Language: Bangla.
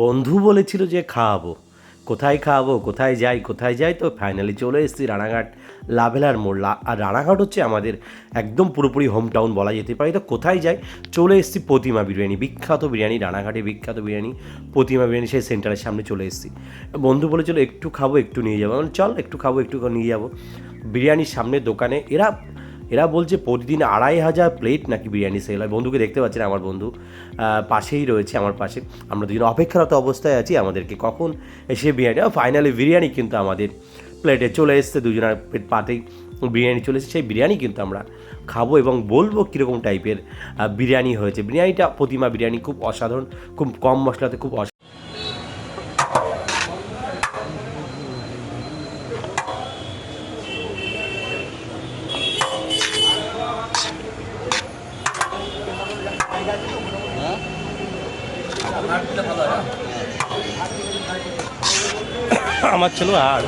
বন্ধু বলেছিল যে খাওয়াবো। কোথায় খাওয়াবো, কোথায় যাই কোথায় যাই তো ফাইনালি চলে এসেছি রানাঘাট, লাভেলার মোড়। আর রানাঘাট হচ্ছে আমাদের একদম পুরোপুরি হোম টাউন বলা যেতে পারে। তো কোথায় যাই, চলে এসেছি প্রতিমা বিরিয়ানি, বিখ্যাত বিরিয়ানি, রানাঘাটে বিখ্যাত বিরিয়ানি, প্রতিমা বিরিয়ানি সেই সেন্টারের সামনে চলে এসেছি। বন্ধু বলেছিল, একটু খাব, একটু নিয়ে যাব। চল, একটু খাব, একটু নিয়ে যাব। বিরিয়ানির সামনে দোকানে এরা এরা বলছে প্রতিদিন আড়াই হাজার প্লেট নাকি বিরিয়ানি সেল হয়। বন্ধুকে দেখতে পাচ্ছেন আমার বন্ধু পাশেই রয়েছে আমার পাশে। আমরা দুজন অপেক্ষারত অবস্থায় আছি আমাদেরকে কখন এসে বিরিয়ানি ফাইনালি বিরিয়ানি কিন্তু আমাদের প্লেটে চলে এসছে। দুজনের পাতেই বিরিয়ানি চলে এসেছে। সেই বিরিয়ানি কিন্তু আমরা খাব এবং বলব কীরকম টাইপের বিরিয়ানি হয়েছে। বিরিয়ানিটা প্রতিমা বিরিয়ানি খুব অসাধারণ, খুব কম মশলাতে খুব আমার ছিল আর